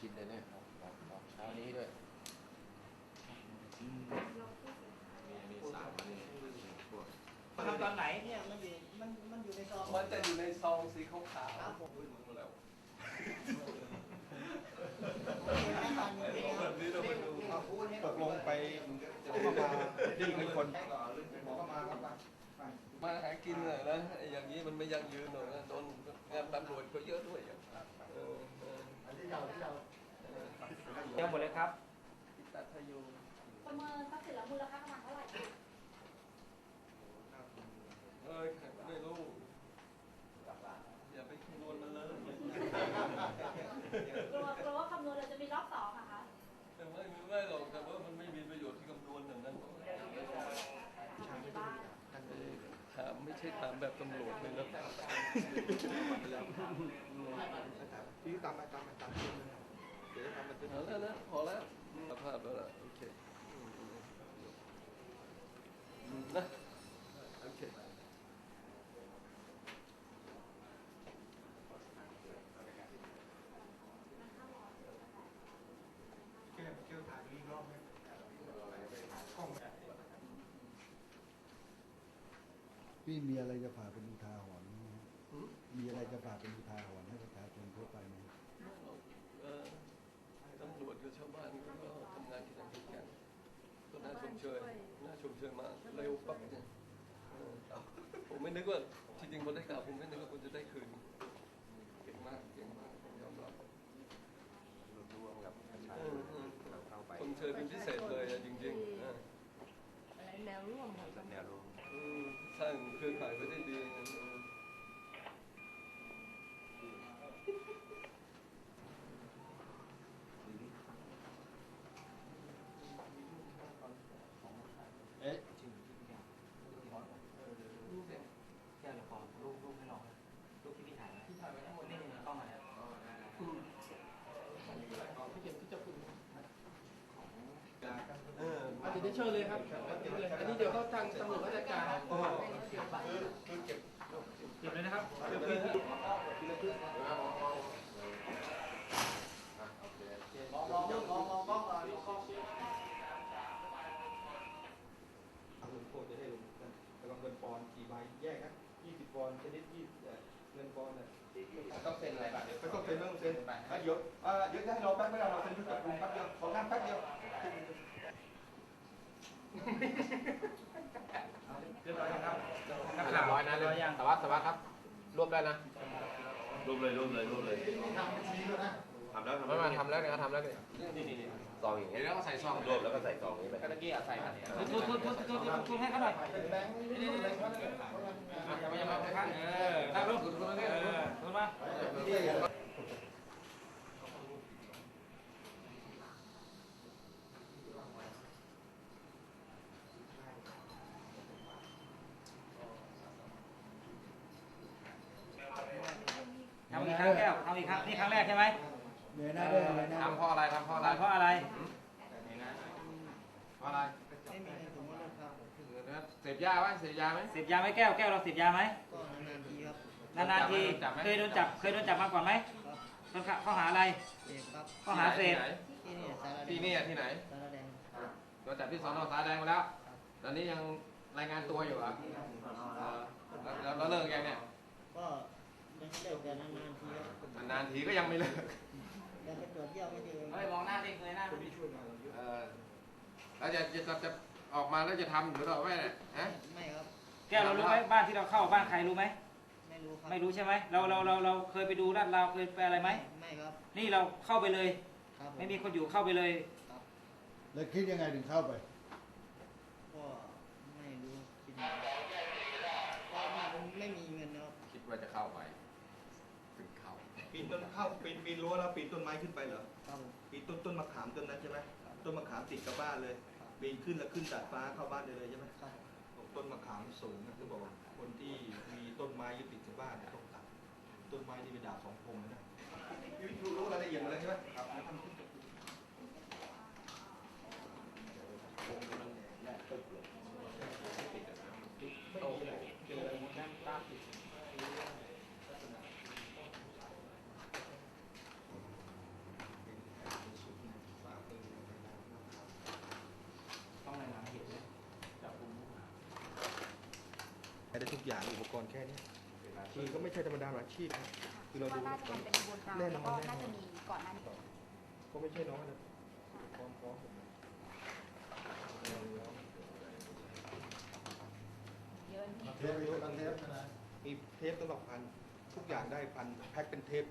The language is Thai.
ชินเลยเนี่ยออกออกออกเช้านี้ด้วยมีมีสามอันนี้พวกทำตอนไหนเนี่ยมันอยู่มันมันอยู่ในซองมันจะอยู่ในซองสีขาวขาวครับผมอุ้ยมึงแล้วแบบนี้เราไปดูตกลงไปขอเข้ามาดิ้งเป็นคนขอเข้ามาครับไปมาหากินเลยนะไอ้อย่างนี้มันไม่ยั่งยืนหรอกนะโดนงานตำรวจก็เยอะด้วยอะเออเออเดี๋ ยวหมดเลยครับที่ตัดทะยูประเมินทรัพย์สินแล้วมูลค่าประมาณเท่าไหร่คะเอ้ยไม่รู้อย่าไปคำนวณมันเลยกลัวกลัวว่าคำนวณเราจะมีรอบสองอะคะแต่ไม่ไม่หรอกแต่ว่ามันไม่มีประโยชน์ที่คำนวณอย่างนั้นหรอกในบ้านถามไม่ใช่ถามแบบตำรวจเลยนะที่ตามไปตามไปตามไป เดี๋ยวจะทำบันทึกพอแล้วนะพอแล้วภาพแล้วล่ะโอเคอืมนะโอเคเกี่ยวเกี่ยวถ่ายอีกรอบไหมกล้องพี่มีอะไรจะฝากเป็นอุทาหรณ์ไหมมีอะไรจะฝากเป็นอุทาหรณ์ให้ประชาชนทั่วไปไหม กับชาวบ้านก็ทำงานที่นั่นด้วยกันก็น่าชมเชยน่าชมเชยมากเร็วปั๊บเนี่ยผมไม่นึกว่าจริงผมได้กล่าวผมไม่นึกว่าคุณจะได้คืนเก่งมากเก่งมากผมยอมรับ รวมกับประชา เอ ช อน เออ เราเข้าไป ชมเชยเป็นพิเศษเลยอะจริงๆเออ แนวร่วมของ เป็นแนวร่วม เออสร้างเครือข่ายไว้ได้ดีเออ เอ๊ะ แก้วเดี๋ยวขอรูปรูปให้ลองรูป ที่ถ่ายไว้ที่ถ่ายไว้ทั้งหมดนี่เกล้องมาแล้วเอออาจจะได้เชิญเลยครับอันนี้เดี๋ยวเขาทางตำรวจราชการคือเก็บเก็บเลยนะครับ เดี๋ยวเดี๋ยวจะให้ราแป๊บไม่ได้เราเซ็นชุดจับกลุ่มแป๊บเดียวของานแป๊บเดียวเรียบร้อยครับเรียบร้อยนะเรียบร้อยยังสวัสดิ์สวัสดิ์ครับรวบได้นะรูปเลยรูปเลยรูปเลยทำแล้วทำแล้วมาทำแล้วเนี่ยทำแล้วเนี่ยซองอย่างเงี้ยแล้วก็ใส่ซองรวมแล้วก็ใส่ซองนี้ไปตะกี้อะใส่อันนี้ทุบทุบทุบทุบทุบทุบให้เขาหน่อยอย่ามาอย่ามาข้างเออนั่งลงเออลงมาทำอีก ครั้งแก้วทำอีกครั้งนี่ครั้งแรกใช่ไหมเงยหน้าด้วยเงยหน้าทำเพราะอะไรทำเพราะอะไรทำเพราะอะไรเพราะอะไรไม่มีในถุงมือครับเสพยาไหมเสพยาไหมเสพยาไหมแก้วแก้วเราเสพยาไหมก็นานๆทีครับนานๆทีโดนจับไหมเคยโดนจับเคยโดนจับมาก่อนไหมโดนข้อหาอะไรเสพครับข้อหาเสพที่ไหนที่นี่สารแดงที่นี่อะที่ไหนสารแดงโดนจับที่สอนอสาแดงมาแล้ว ตอนนี้ยังรายงานตัวอยู่เหรอเออแล้วแล้วเลิกยังเนี่ยก็ยังไม่ได้แต่นานๆทีครับ นานๆทีก็ยังไม่เลิกยังไปตรวจเยี่ยวไม่เจอเฮ้ยมองหน้าดิเคยหน้าเออแล้วจะจะจะจะออกมาแล้วจะทำหรือเราไม่เนี่ยฮะไม่ครับ แก้วเรารู้ไหมบ้านที่เราเข้าบ้านใครรู้ไหมไม่รู้ครับ ไม่รู้ใช่ไหมเราเราเราเราเคยไปดูลาดเราเคยไปอะไรไหมไม่ครับ นี่เราเข้าไปเลย ครับผไม่มีคนอยู่เข้าไปเลยครับแล้วคิดยังไงถึงเข้าไป ก็ไม่รู้คิดยังไงก็มันไม่มีเงินนะครับ คิดว่าจะเข้าไปถึงเข้า ปีนต้นเข้าปีนปีนรั้วแล้วปีนต้นไม้ขึ้นไปเหรอครับผม ปีนต้นต้นมะขามต้นนั้นใช่ไหมต้นมะขามติดกับบ้านเลยปีนขึ้นแล้วขึ้นดาดฟ้าเข้าบ้านได้เลยใช่ไหมครับบอกต้นมะขามสูงนะคือบอกว่าคนที่มีต้นไม้ยึดติดกับบ้านเนี่ยต้องตัดต้นไม้ที่เป็นดาบสองคมนะรู้รู้รายละเอียดหมดเลยใช่ไหมครับแล้วทำขึ้น กอย่างอุปกรณ์แค่เนี้ยคือก็ไม่ใช่ธรรมดาอาชีพนะคือเราว่าดูน่าจะทำเป็นกระบวนการแน่นแล้อวนก็แน่นน่าอจะนมีก่อนหน้านี้ก็ไม่ใช่น้อยนะพร้อมพร้อมหมดเลยเยอะนี่เทปอยู่กันเทปนะมีเทปตลอดพันทุกอย่างได้พันแพ็คเป็นเทป